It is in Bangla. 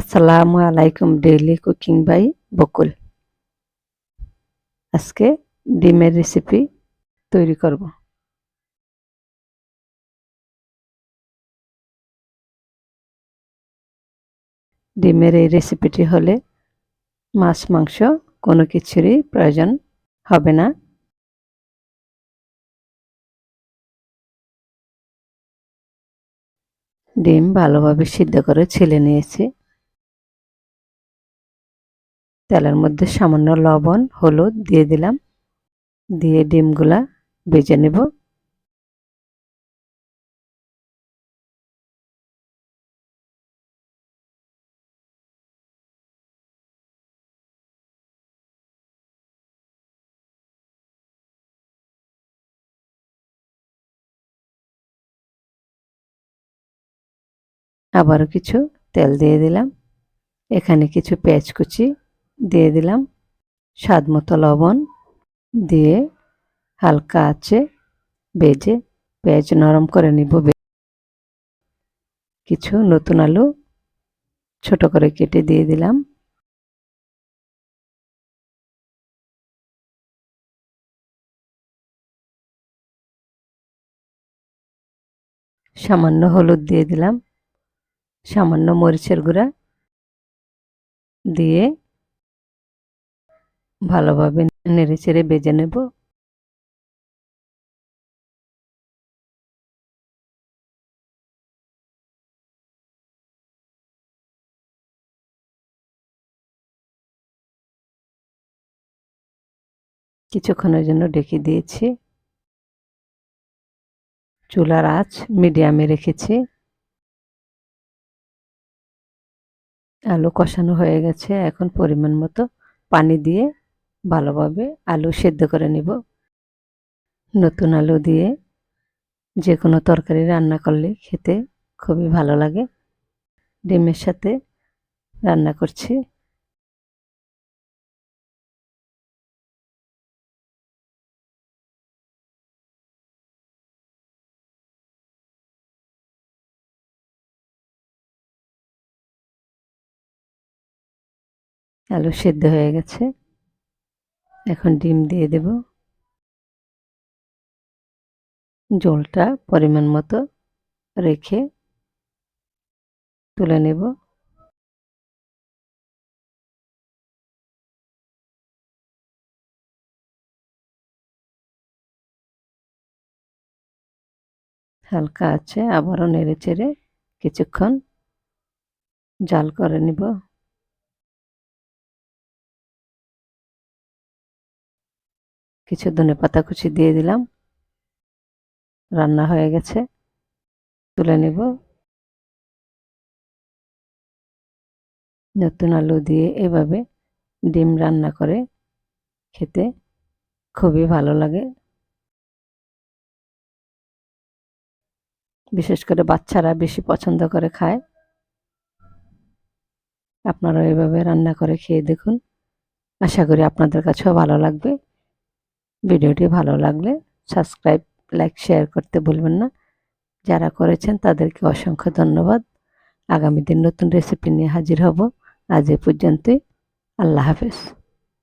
আসসালামু আলাইকুম ডেইলি কুকিং বাই বকুল। আজকে ডিমের রেসিপি তৈরি করব। ডিমের এই রেসিপিটি হলে মাছ, মাংস কোনো কিছুরই প্রয়োজন হবে না। ডিম ভালোভাবে সিদ্ধ করে ছেলে নিয়েছি। তেলের মধ্যে সামান্য লবণ, হলুদ দিয়ে দিলাম। দিয়ে ডিমগুলা ভেজে নেব। আবারও কিছু তেল দিয়ে দিলাম। এখানে কিছু পেঁয়াজ কুচি দিয়ে দিলাম স্বাদ মতো লবণ দিয়ে হালকা আছে বেজে পেঁয়াজ নরম করে নিব। কিছু নতুন আলু ছোট করে কেটে দিয়ে দিলাম। সামান্য হলুদ দিয়ে দিলাম, সামান্য মরিচের গুঁড়া দিয়ে ভালোভাবে নেড়ে চেড়ে বেজে নেব। কিছুক্ষণের জন্য ডেকে দিয়েছি। চুলার আঁচ মিডিয়ামে রেখেছি। আলু কষানো হয়ে গেছে। এখন পরিমাণ মতো পানি দিয়ে ভালোভাবে আলু সেদ্ধ করে নিব। নতুন আলু দিয়ে যে কোনো তরকারি রান্না করলে খেতে খুবই ভালো লাগে। ডিমের সাথে রান্না করছি। আলু সেদ্ধ হয়ে গেছে। এখন ডিম দিয়ে দেব। জলটা পরিমাণ মতো রেখে তুলে নেব। হালকা আছে, আবারও নেড়ে চেড়ে কিছুক্ষণ জাল করে নিব। কিছু ধনে পাতা কুচি দিয়ে দিলাম। রান্না হয়ে গেছে। তুলে নেব। নতুন আলু দিয়ে এভাবে ডিম রান্না করে খেতে খুবই ভালো লাগে। বিশেষ করে বাচ্চারা বেশি পছন্দ করে খায়। আপনারা এভাবে রান্না করে খেয়ে দেখুন। আশা করি আপনাদের কাছেও ভালো লাগবে। ভিডিওটি ভালো লাগলে সাবস্ক্রাইব, লাইক, শেয়ার করতে ভুলবেন না। যারা করেছেন তাদেরকে অসংখ্য ধন্যবাদ। আগামী দিন নতুন রেসিপি নিয়ে হাজির হব। আজ এ পর্যন্তই। আল্লাহ হাফেজ।